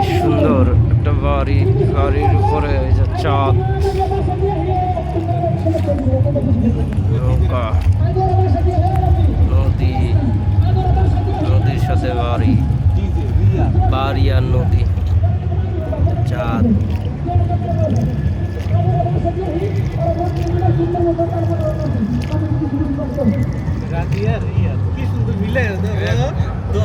কি সুন্দর একটা বাড়ি বাড়ির উপরে যে চাঁদ। নৌকা নদী নদীর সাথে বাড়ি বাড়ি আর নদী চাঁদ। ইয়ার কি সুন্দর মিলে তো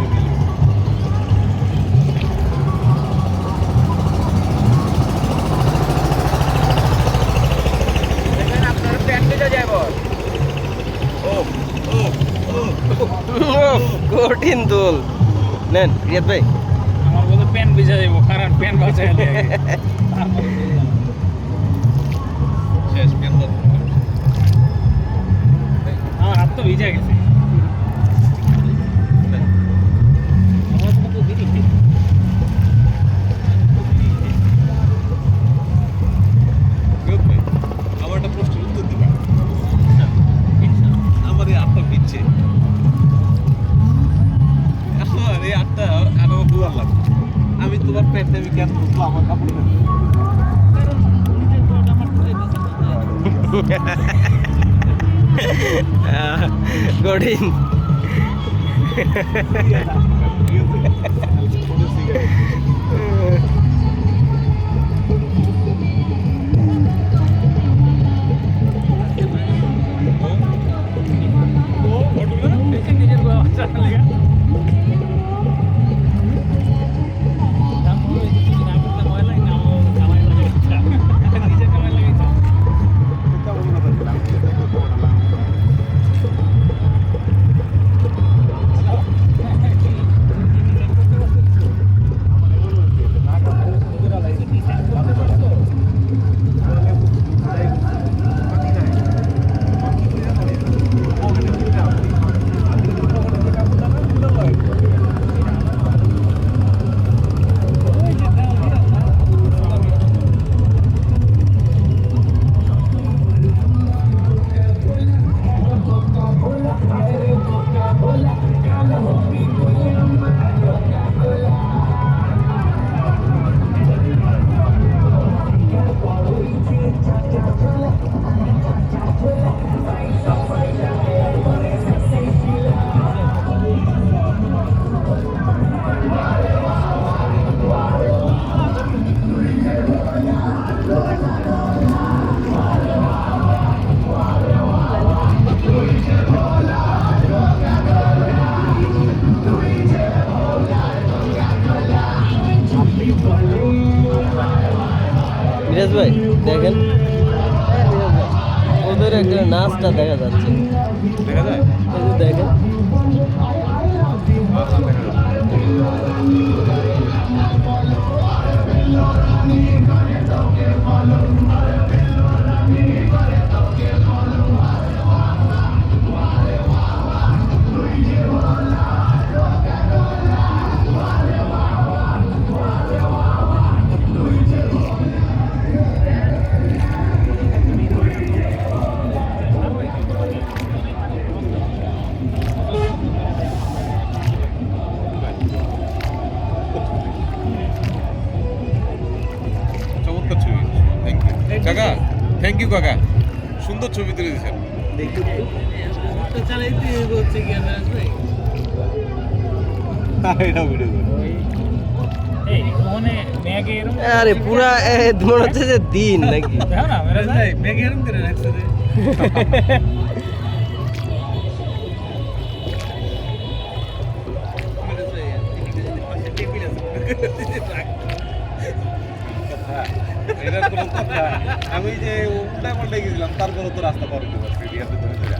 কঠিন দোল। নেন রিয়াদ ভাই। আমার বলে প্যান ভিজা যাব কারণ প্যান বাঁচাই 뭐? 뭘 보면? কাকা থ্যাংক ইউ কাকা। সুন্দর ছবি তুলে দিয়েছেন। আরে পুরা মনে হচ্ছে যে দিন নাকি? আমি যে উল্টা পাল্টা গেছিলাম তারপরে তো রাস্তা পার হতে পারছি রিয়াতে ধরে ধরে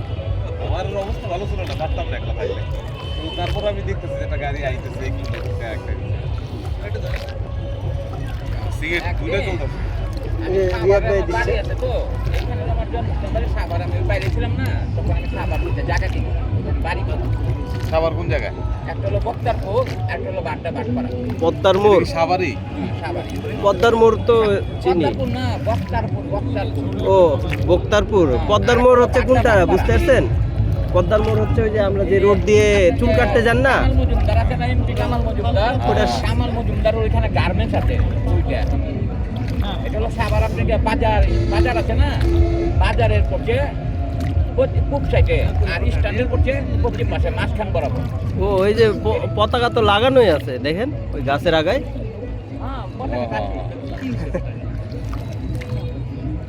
আমার অবস্থা ভালো ছিল না পারতাম না একলা থাকলে। তো তারপর আমি দেখতেছি একটা গাড়ি আইতেছে কি করতেছে একটা সিগারেট দুইটা চলতেছে। তো এখানে আমার জন্মস্থান আমি বাইরে ছিলাম না তখন আমি দিতে জায়গা কিনি। বাড়ি সাবার কোন জায়গায়? একটা হলো বক্তারপুর একটা হলো বাড্ডা বাটপাড়া পদ্মার মোড়? সাবারই সাভারি পদ্মার মোড় তো চিনি। না বক্তারপুর বক্তারপুর। ও বক্তারপুর। পদ্মার মোড় হচ্ছে কোনটা বুঝতে পারছেন? পদ্মার মোড় হচ্ছে ওই যে আমরা যে রোড দিয়ে চুল কাটতে যান না? ওটা- কামাল মজুমদার ওইখানে গার্মেন্টস আছে ওইটা এটা হলো সাভার আপনি বাজার বাজার আছে না? বাজারের পশ্চিম- পূব সাইডে আর স্ট্যান্ডের পড়ছে পশ্চিম পাশে মাঝখান বরাবর। ও ওই যে পতাকা তো লাগানোই আছে দেখেন ওই গাছের আগায়। হ্যাঁ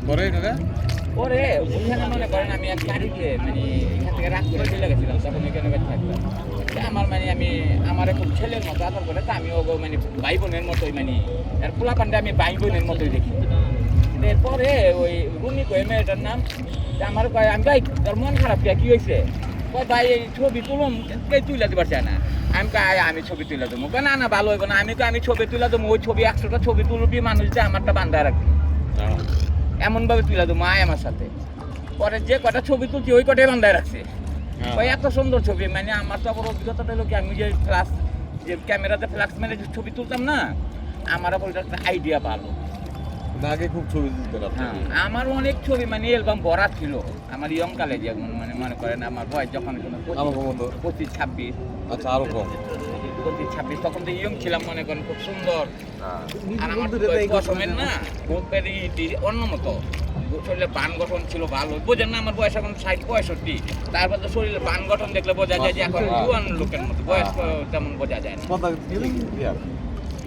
পরে কাকা? ওরে ওইখানে মনে করেন আমি এক মানে এখান থেকে রাত করে চলে গেছিলাম তখন ওইখানে বেঁচে থাকতাম। আমার মানে আমি আমার খুব ছেলের মতো আদর করে তা আমি ওগো মানে ভাই বোনের মতোই মানে এর পোলা পান্ডে আমি ভাই বোনের মতোই দেখি। এরপরে ওই রুমি কই মেয়েটার নাম? আমার কয় আমি ভাই তোর মন খারাপ কে কি হয়েছে কয় ভাই এই ছবি তুলুম কে তুলে দিতে পারছে না? আমি কয় আমি ছবি তুলে দেবো কয় না না ভালো হইব না। আমি কয় আমি ছবি তুলে দেবো ওই ছবি একশোটা ছবি তুলবি মানুষ যে আমারটা বান্ধায় রাখবি। এমন ভাবে তুলে দেবো মায় আমার সাথে। পরে যে কটা ছবি তুলছি ওই কটাই বান্ধায় রাখছে। ওই এত সুন্দর ছবি মানে আমার তো আবার অভিজ্ঞতাটা হলো কি আমি যে ফ্লাক্স যে ক্যামেরাতে ফ্লাক্স মেরে ছবি তুলতাম না আমার আবার আইডিয়া ভালো আগে খুব ছবি তুলতেন আপনি। হ্যাঁ আমার অনেক ছবি মানে অ্যালবাম ভরা ছিল। আমার ইয়ং কালে যেমন মানে মনে করেন আমার বয়স যখন পঁচিশ- ছাব্বিশ। আচ্ছা আরও কম। পঁচিশ ছাব্বিশ তখন তো ইয়ং ছিলাম মনে করেন খুব সুন্দর। হ্যাঁ। আর আমার পশমের না অন্য মতো। শরীরে বান গঠন ছিল ভালো। বোঝেন না আমার বয়স এখন ষাট পঁয়ষট্টি। তারপর তো শরীরে বান গঠন দেখলে বোঝা যায় যে এখন হ্যাঁ। জুয়ান লোকের মতো বয়স তেমন বোঝা যায় না।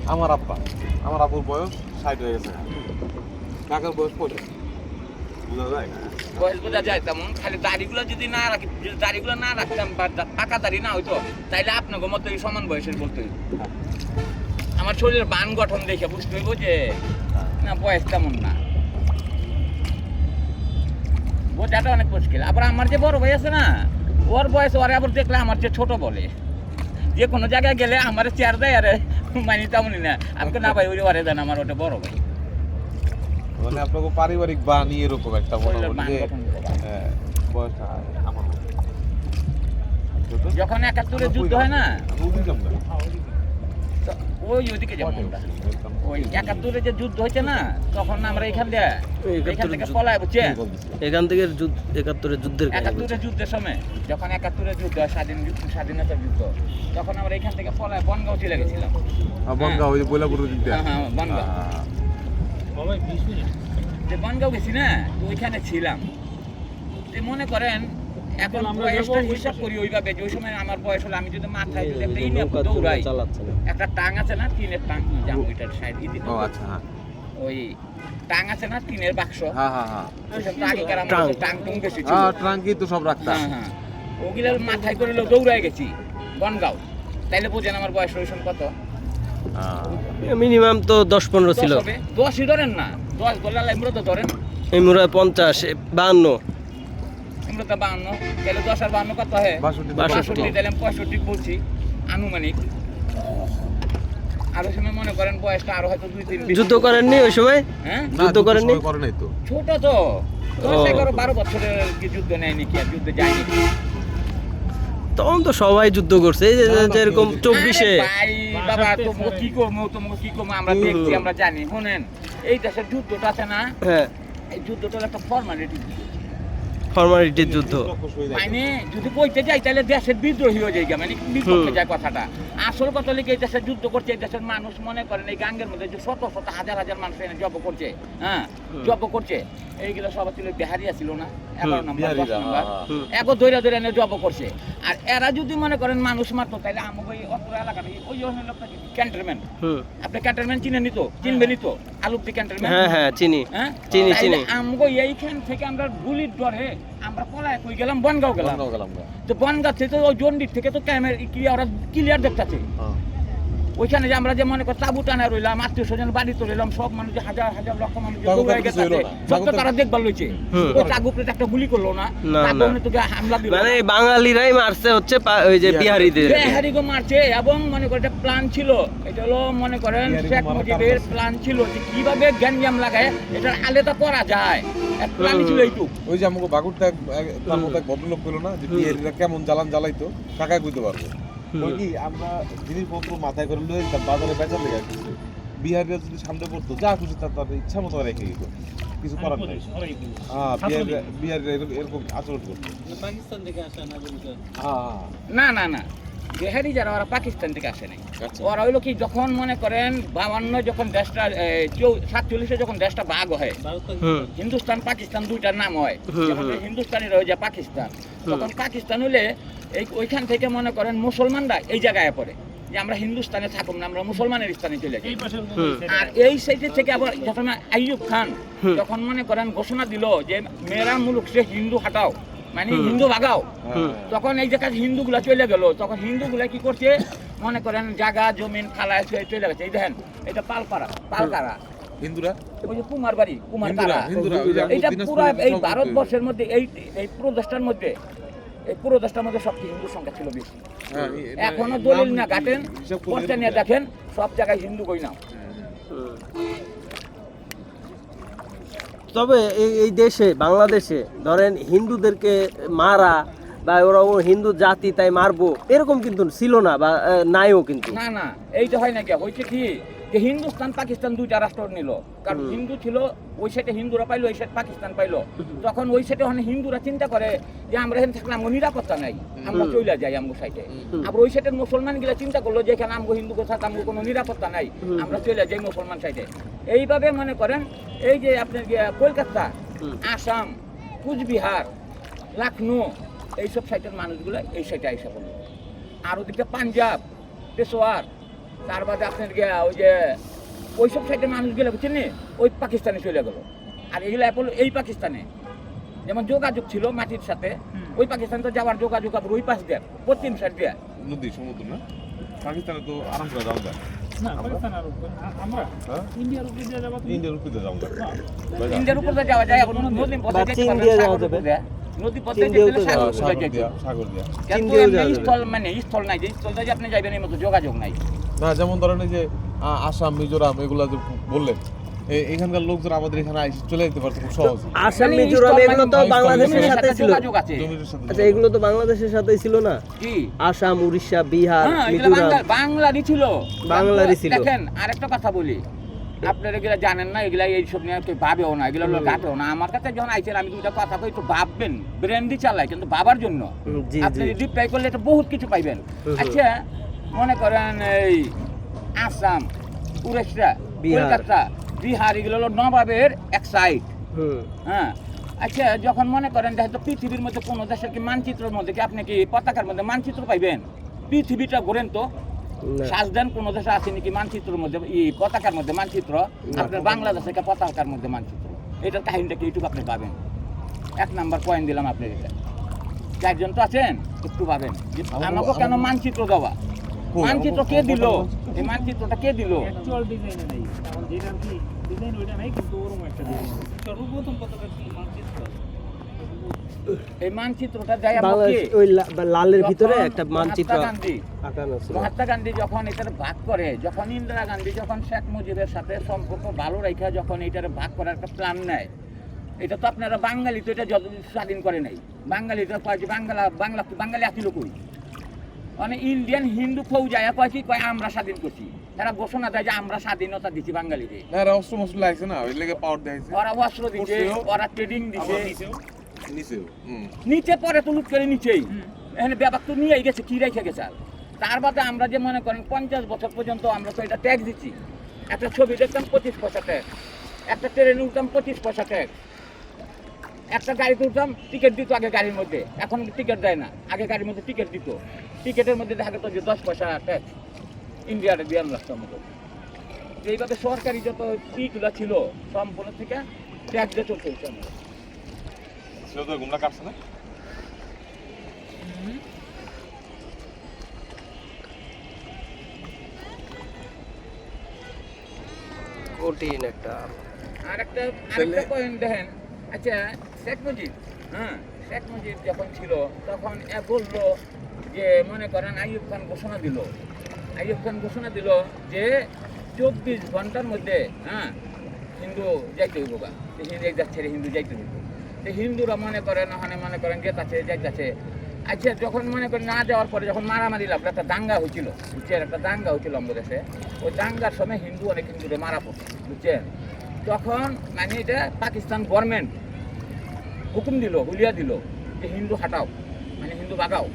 আমার আব্বা আমার আব্বুর বয়স ষাট বয়স বয়স বোঝা যায় তেমন খালি দাড়িগুলো যদি না রাখি যদি দাড়িগুলো না রাখতাম বা পাকা দাড়ি না হইতো তাইলে আপনাকে মতো এই সমান বয়সের বলতে আমার শরীরের বান গঠন দেখে বুঝতে হইব যে না বয়স তেমন না বোঝাটা অনেক মুশকিল আবার আমার যে বড় ভাই আছে না, ওর বয়স ওরে আবার দেখলে আমার যে ছোট বলে। যে কোনো জায়গায় গেলে আমার চেয়ার দেয় আরে মানি তেমনই না আমাকে না ভাই ওই ওরে দেন আমার ওটা বড় ভাই মানে আপনাকে পারিবারিক বাণী এরকম একটা বড় মোটামুটি। হ্যাঁ, বয়সটা আমার। যখন একাত্তরে যুদ্ধ হয় না ওই ওইদিকে যাব আমরা। ওই একাত্তরে যে যুদ্ধ হয়েছে না তখন আমরা এখান দিয়ে এখান থেকে যুদ্ধ। পলায় বুঝছেন এখান থেকে যুদ্ধ একাত্তরের যুদ্ধের একাত্তরের যুদ্ধের সময় যখন একাত্তরের যুদ্ধ স্বাধীন যুদ্ধ- স্বাধীনতার যুদ্ধ তখন আমরা এখান থেকে পলায় বনগাঁও চলে গেছিলাম। বনগাঁও ওই যে বইলাপুরের হ্যাঁ, হ্যাঁ, বনগাঁও। যে বনগাঁও গেছি না তো ওইখানে ছিলাম। যে মনে করেন এখন আমরা বয়সটা ওই হিসাব করি ওইভাবে যে ওই সময় আমার বয়স হলো আমি যদি মাথায় যদি একটা ইনে দৌড়াই চালাচ্ছে একটা টাং আছে না টিনের টাং ওইটার সাইড ও আচ্ছা হ্যাঁ। ওই টাং আছে না টিনের বাক্স? হ্যাঁ হ্যাঁ হ্যাঁ। আগেকার টাং। টাং টুং বেশি ছিল। হ্যাঁ ট্রাঙ্কি তো সব রাখতাম। হ্যাঁ হ্যাঁ। ওগুলো মাথায় করে দৌড়ায় গেছি। বনগাঁও। তাইলে বোঝেন আমার বয়স রয়েছেন কত? আহ, মিনিমাম তো দশ পনেরো ছিল। দশ দশই ধরেন না। দশ বললে আমরা তো ধরেন। এই মুরা পঞ্চাশ বাহান্ন। বাহান্ন তাহলে দশ আর বাহান্ন কত হয়? বাষট্টি। তাহলে আমি পঁয়ষট্টি বলছি আনুমানিক। আর ওই সময় মনে করেন বয়সটা আরও হয়তো দুই তিন যুদ্ধ করেননি ওই সময়? হ্যাঁ? যুদ্ধ করেননি? সবাই করে নাই তো। ছোট তো। দশ এগারো বারো বছরের কি যুদ্ধ নেয়নি কি আর যুদ্ধে যায়নি? তখন তো সবাই যুদ্ধ করছে। এই যে যেরকম চব্বিশে। বাবা তোমাকে কি করব তোমাকে কি করব আমরা দেখছি আমরা জানি। শোনেন এই দেশের যুদ্ধটা আছে না? হ্যাঁ। এই যুদ্ধটা একটা ফর্মালিটি ফর্মালিটির যুদ্ধ। মানে যদি কইতে যাই তাহলে দেশের বিদ্রোহী হয়ে যায় মানে বিপক্ষে যায় কথাটা। আসল কথা লিখে এই দেশের যুদ্ধ করছে এই দেশের মানুষ মনে করেন এই গাঙ্গের মধ্যে যে শত শত হাজার হাজার মানুষ এনে জব করছে হ্যাঁ? জব করছে। এইগুলো সব ছিল বিহারিয়া ছিল না? এগারো নম্বর দশ নম্বর। হ্যাঁ, দৈরা দৈরা এনে জব করছে। আর এরা যদি মনে করেন মানুষ মারতো তাহলে আমাকে ওই অত্র এলাকাটা ওই লোকটা ক্যান্টনমেন্ট। আপনি ক্যান্টনমেন্ট চিনে নিত চিনবে নিত আলুপ্তি ক্যান্টনমেন্ট। হ্যাঁ হ্যাঁ চিনি। হ্যাঁ? চিনি, চিনি। আমগো এইখান থেকে আমরা গুলির ডরে আমরা পলায় কই গেলাম বনগাঁও গেলাম বনগাঁও গেলাম। তো বনগাঁও থেকে তো ওই জন্ডির থেকে তো ক্যামেরা কি ওরা ক্লিয়ার দেখতেছে হ্যাঁ। ওইখানে যে আমরা যে মনে করি তাবু টানা রইলাম আত্মীয় স্বজন বাড়িতে রইলাম সব মানুষ হাজার হাজার লক্ষ মানুষ গেছে সব তো তারা দেখবার লইছে। ওই তাগুপরে একটা গুলি করল না না, তোকে হামলা দিল। মানে বাঙালিরাই মারছে হচ্ছে ওই যে বিহারিদের। মারছে এবং মনে করে একটা প্ল্যান ছিল। এটা হলো মনে করেন শেখ মুজিবের প্ল্যান ছিল যে কীভাবে গ্যাঞ্জাম লাগায় এটা আলাদা করা যায়। প্ল্যান ছিল এইটুক। ওই যে আমাকে বাগুরটা এক- এক- তার মতো ভদ্রলোক পেল না যে বিহারিরা কেমন জ্বালান জ্বালাইতো কাকায় বুঝতে পারব। কি আমরা জিনিসপত্র মাথায় করে লয়ে যেতাম বাজারে বেচার লেগে কিছু। বিহারিরা যদি সামনে পড়তো যা খুশি তার তার ইচ্ছা মতো রেখে দিত। কিছু করার নাই। হ্যাঁ বিহারিরা বিহারিরা এরকম- আচরণ করতো। পাকিস্তান থেকে আসা হ্যাঁ। না না না। বিহারি যারা ওরা পাকিস্তান থেকে আসে নাই। আচ্ছা। ওরা হইল কি যখন মনে করেন বাবান্ন যখন দেশটা সাতচল্লিশে যখন দেশটা ভাগ হয় হিন্দুস্তান পাকিস্তান দুইটার নাম হয়। হিন্দুস্তানি রয়ে যায় পাকিস্তান তখন পাকিস্তান হলে এই ওইখান থেকে মনে করেন মুসলমানরা এই জায়গায় পড়ে। যে আমরা হিন্দুস্তানে থাকুন না আমরা মুসলমানের স্থানে চলে যাই। আর এই সাইডে থেকে আবার যখন আইয়ুব খান। যখন মনে করেন ঘোষণা দিল যে মেরা মুলুক সে হিন্দু হাটাও। মানে হিন্দু ভাগাও তখন এই জায়গায় হিন্দুগুলা চলে গেল তখন হিন্দুগুলা কি করছে? মনে করেন জায়গা জমিন খালা চলে গেছে। এই দেখেন এটা পালপাড়া পালকারা। হিন্দুরা? ওই যে কুমার বাড়ি কুমার কারা? পুরো এই ভারতবর্ষের মধ্যে এই এই পুরো দেশটার মধ্যে এই পুরো দেশটার মধ্যে সবচেয়ে হিন্দু সংখ্যা ছিল বেশি। হ্যাঁ, এখনও দলিল না কাটেন পর্চা নিয়ে দেখেন সব জায়গায় হিন্দু কই না। হুম। তবে এই এই দেশে বাংলাদেশে ধরেন হিন্দুদেরকে মারা বা ওরা হিন্দু জাতি তাই মারবো এরকম কিন্তু ছিল না বা নাইও কিন্তু। না না এইটা হয় না কি হয়েছে কি? যে হিন্দুস্তান পাকিস্তান দুইটা রাষ্ট্র নিল। কারণ হিন্দু ছিল ওই সাইডে হিন্দুরা পাইলো ওই সাইড পাকিস্তান পাইলো। তখন ওই সাইডে ওখানে হিন্দুরা চিন্তা করে যে আমরা এখানে থাকলে আমার নিরাপত্তা নাই। আমরা। চলে যাই আমগো সাইডে। আবার ওই সাইডের মুসলমানগুলা চিন্তা করল যে এখানে আমগো হিন্দু কোথাও আমগো কোনো নিরাপত্তা নাই। আমরা চলে যাই মুসলমান সাইডে এইভাবে মনে করেন এই যে আপনার গিয়ে কলকাতা আসাম কুচবিহার লখনৌ এইসব সাইটের মানুষগুলো এই সাইডে আইসা পড়ল। আর ওদিকে পাঞ্জাব পেশোয়ার তার বাদে আপনার গিয়া ওই যে ওইসব সাইটের মানুষগুলো বুঝছেন নি? ওই পাকিস্তানে চলে গেলো। আর এগুলো এখন এই পাকিস্তানে। যেমন যোগাযোগ ছিল মাটির সাথে ওই পাকিস্তান তো যাওয়ার যোগাযোগ আবার ওই পাশ দিয়ে পশ্চিম সাইড দিয়ে। নদী সমুদ্র না? পাকিস্তানে তো আরাম করে যাওয়া যায়। হ্যাঁ? ইন্ডিয়ার উপরে যাব ইন্ডিয়ার উপরে যাওয়া যায় এখন পথে যাওয়া যাবে। নদী পথে যেতে সাগর দিয়ে সাগর দিয়া কিন্তু। স্থল মানে স্থল নাই যে আপনি যাবেন এই মতো যোগাযোগ নাই। না যেমন ধরেন এই যে আসাম মিজোরাম এগুলা যে বললেন এখানকার লোকজন আমাদের এখানে আইসে চলে যেতে পারতো খুব সহজে। আসাম মানে মিজোরাম এগুলো তো মানে বাংলাদেশের সাথে ছিল। আচ্ছা এগুলো তো বাংলাদেশের সাথেই ছিল না? কি? আসাম উড়িষ্যা বিহার হ্যাঁ মিজোরাম। বাংলারই ছিল। বাংলারই ছিল। দেখেন আরেকটা কথা বলি। আপনারা এগুলা জানেন না? এগুলা এইসব নিয়ে কেউ ভাবেও না। এগুলো। ঘাটেও না। আমার কাছে যখন আইছেন আমি দুটা কথা কই একটু ভাববেন। ব্রেন্ডি চালাই কিন্তু ভাবার জন্য। আপনি জি। যদি ট্রাই করলে এটা বহুত কিছু পাইবেন। আচ্ছা মনে করেন এই আসাম উড়িষ্যা বিহার। কলকাতা বিহার এগুলো হলো নবাবের এক সাইড হ্যাঁ। আচ্ছা যখন মনে করেন যেহেতু পৃথিবীর মধ্যে কোনো দেশের কি মানচিত্রের মধ্যে কি আপনি কি পতাকার মধ্যে মানচিত্র পাইবেন? পৃথিবীটা ঘোরেন তো। সাজদেন কোন দেশে আছে নাকি মানচিত্রের মধ্যে ই পতাকার মধ্যে মানচিত্র? আপনার বাংলাদেশের কি পতাকার মধ্যে মানচিত্র? এটার কাহিনীটা কি এইটুকু আপনি পাবেন। এক নাম্বার পয়েন্ট দিলাম আপনার এটা চারজন তো আছেন একটু পাবেন। যে আমাকে কেন মানচিত্র দেওয়া? মানচিত্র কে দিল? এই মানচিত্রটা কে দিল? অ্যাকচুয়াল ডিজাইনে নেই। যেটা কি ডিজাইন ওইটা নাই কিন্তু ওরকম একটা ডিজাইন সর্বপ্রথম পতাকা মানচিত্র। এই মানচিত্রটা দেয় আমাকে ওই লালের ভিতরে একটা মানচিত্র মহাত্মা গান্ধী আঁকানো ছিল। মহাত্মা গান্ধী যখন এটার ভাগ করে যখন ইন্দিরা গান্ধী যখন শেখ মুজিবের সাথে সম্পর্ক ভালো রেখে যখন এটার ভাগ করার একটা প্ল্যান নেয় এটা তো আপনারা বাঙালি তো এটা যত স্বাধীন করে নাই। বাঙালি তো বাংলা বাংলা বাঙালি আসিল কই? মানে ইন্ডিয়ান হিন্দু ফৌজায় কয় কি কয় আমরা স্বাধীন করছি। তারা ঘোষণা দেয় যে আমরা স্বাধীনতা দিচ্ছি বাঙালিদের। এরা অস্ত্র মস্ত্র লাগছে না ওই লেগে পাওয়ার দেখাইছে ওরা অস্ত্র দিচ্ছে ওরা ট্রেডিং দিচ্ছে নিচেও নিচে পরে তো লুট করে নিচেই এখানে ব্যাপার তো নিয়েই গেছে কি রেখে গেছে আর? তার বাদে আমরা যে মনে করেন পঞ্চাশ বছর পর্যন্ত আমরা তো এটা ট্যাক্স দিচ্ছি একটা ছবি দেখতাম পঁচিশ পয়সা ট্যাক্স একটা ট্রেনে উঠতাম পঁচিশ পয়সা ট্যাক্স একটা গাড়িতে উঠতাম টিকিট দিত আগে গাড়ির মধ্যে। এখন টিকিট দেয় না। আগে গাড়ির মধ্যে টিকিট দিত। টিকিটের মধ্যে দেখা যেত যে দশ পয়সা ট্যাক্স ইন্ডিয়াতে দিয়ে রাখতাম মতো এইভাবে সরকারি যত ফিগুলো ছিল সম্পূর্ণ থেকে ট্যাক্স দিয়ে চলতে হচ্ছে আমাদের সেও কাটছে না কঠিন একটা আর একটা আরেকটা পয়েন্ট দেখেন। আচ্ছা শেখ মুজিব হ্যাঁ শেখ মুজিব যখন ছিল, তখন এ বলল যে, মনে করেন আইয়ুব খান ঘোষণা দিল। আইয়ুব খান ঘোষণা দিল যে, চব্বিশ ঘণ্টার মধ্যে হ্যাঁ হিন্দু যাইতে হইব গা। হিন্দু ছেড়ে হিন্দু যাইতে হইব। তো হিন্দুরা মনে করেন, ওখানে মনে করেন যেতাছে যাইতাছে আচ্ছা যখন মনে করেন না যাওয়ার পরে যখন মারামারি লাগল একটা দাঙ্গা হয়েছিল বুঝছেন? একটা দাঙ্গা হয়েছিল আমাদের দেশে। ওই দাঙ্গার সময় হিন্দু অনেক হিন্দুরে মারা পড়ছে, বুঝছেন? তখন মানে এটা পাকিস্তান গভর্নমেন্ট হুকুম দিল হুলিয়া দিল যে হিন্দু হাঁটাও মানে হিন্দু বাগাও।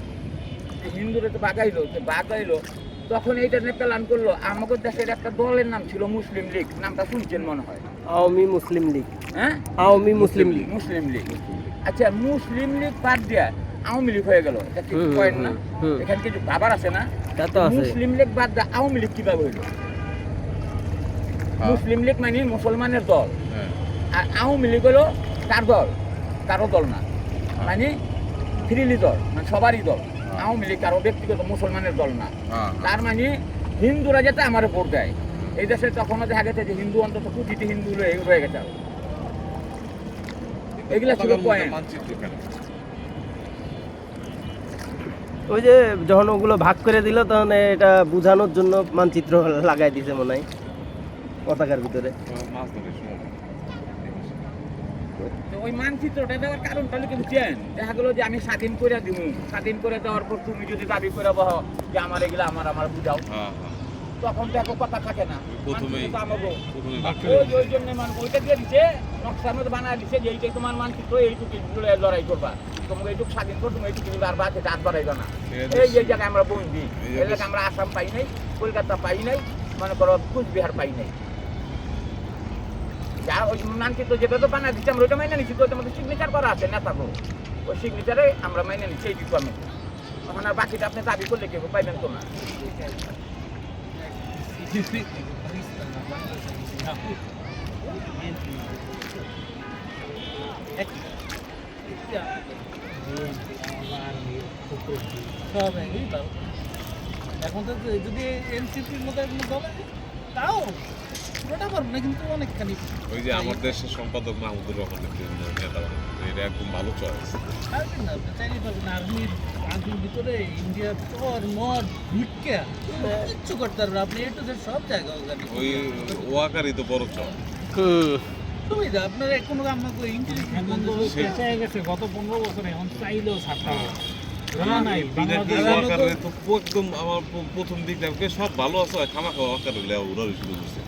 যে হিন্দুরে তো বাগাইলো তো বাগাইলো তখন এইটা নিয়ে প্ল্যান করল। আমাদের দেশের একটা দলের নাম ছিল মুসলিম লীগ নামটা শুনছেন মনে হয়? আওয়ামী মুসলিম লীগ। হ্যাঁ? আওয়ামী মুসলিম লীগ। মুসলিম লীগ আচ্ছা মুসলিম লীগ বাদ দিয়া আওয়ামী লীগ হয়ে গেল। এটা পয়েন্ট না? এখানে কিছু বাবার আছে না? তা তো আছে। মুসলিম লীগ বাদ দিয়া আওয়ামী লীগ কীভাবে হইল? হ্যাঁ। মুসলিম লীগ মানে মুসলমানের দল। হ্যাঁ। আর আওয়ামী লীগ হলো তার দল। কারও দল না। মানে ফ্রিলি দল মানে সবারই দল। আওয়ামী লীগ কারও ব্যক্তিগত মুসলমানের দল না। হ্যাঁ তার মানে হিন্দুরা যাতে আমার ভোট দেয়। এই দেশে তখনও দেখা গেছে যে হিন্দু অন্তত কোটিতে হিন্দু রয়ে রয়ে গেছে আরও। এগুলা ছিল পয়েন্ট ওই যে যখন ওগুলো ভাগ করে দিল তখন এটা বোঝানোর জন্য মানচিত্র লাগাই দিছে মনে হয়। পতাকার ভিতরে তো মাছ ধরে সময় তো ওই মানচিত্রটা দেওয়ার কারণটা হলো কিন্তু চেন দেখা গেলো যে আমি স্বাধীন করে দিব স্বাধীন করে দেওয়ার পর তুমি যদি দাবি করে বহ যে আমার এগুলো আমার আমার বুঝাও। হ্যাঁ হ্যাঁ। তখন এত কথা থাকে না। প্রথমেই ওই জন্য মান ওইটা দিয়ে দিছে নকশার মধ্যে বানায় দিছে যে এইটাই তোমার মানচিত্র এইটুকু লড়াই করবা। তোমাকে এইটুকু স্বাধীন করো তুমি এইটুকু আর বাদ এটা হাত বাড়াইবা না। এই এই জায়গায় আমরা বন্দি। এই এই জায়গায় আমরা আসাম পাই নাই কলকাতা পাই নাই মনে করো কুচবিহার পাই নাই। যা ওই মানচিত্র যেটা তো বানায় দিচ্ছে, আমরা ওইটা মাইনে নিচ্ছি তো মধ্যে সিগনেচার করা আছে নেতাকে ওই সিগনেচারে আমরা মাইনে নিচ্ছি এইটুকু আমি। তখন আর বাকিটা আপনি দাবি করলে কেউ পাইবেন তো না। এখন তো যদি এনসিপির মতো তাও পুরোটা পারব না কিন্তু অনেকখানি ওই যে আমার দেশের সম্পাদক মাহমুদুর রহমানের নেতা এটা একদম ভালো চয়েস পারবেন না পারবেন আর্মির আর্মির ভিতরে ইন্ডিয়ার তোর মদ ভিক্ষা কিচ্ছু করতে পারবেন আপনি একটু সব জায়গায় ওই ওয়াকারই তো বড় চয় হুম সুবিধা আপনার কোনো গেছে গত পনেরো বছরে এখন চাইলেও ছাড়তে হবে নাই তো একদম আমার প্রথম দিক সব ভালো আছে খামা খাওয়া উড়ারি শুরু করছে।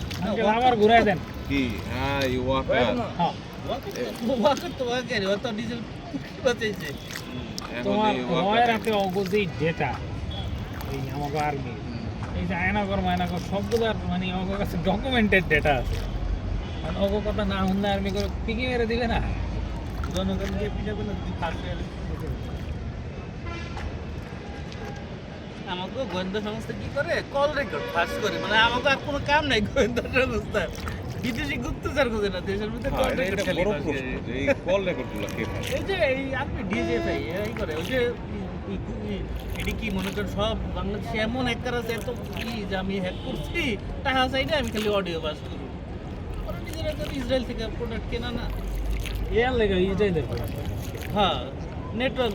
আবার ঘুরাই দেন। কি? হ্যাঁ এই ওয়াকার হ্যাঁ। ওয়াকার তো ওয়াকার ও তো বাঁচাইছে। তোমার হাতে ডেটা এই আমাকে আর্মি এই যে আয়নাগর মায়নাগর সবগুলোর মানে কাছে ডকুমেন্টেড ডেটা আছে। মানে অগ কথা না শুনলে আর্মি করে পিকে মেরে দিবে না? জনগণকে পিঠা করলে আমাকে গোয়েন্দা সংস্থা কি করে? কল রেকর্ড ফার্স্ট করে। মানে আমাকে আর কোনো কাম নাই গোয়েন্দা সংস্থা। বিদেশি গুপ্তচর খোঁজে না দেশের মধ্যে হ্যাঁ, কল রেকর্ড খালি ফাঁস এই কল রেকর্ডগুলো কে এই যে এই আপনি ডিজিএফআই এই করে ওই যে এটি কি মনে করেন সব বাংলাদেশে এমন হ্যাকার আছে এত কি যে আমি হ্যাক করছি টাকা চাইলে আমি খালি অডিও পাস করব। ওরা নিজেরা ইসরায়েল থেকে প্রোডাক্ট কেনা না। এর লেগে ইসরায়েলের হ্যাঁ নেটওয়ার্ক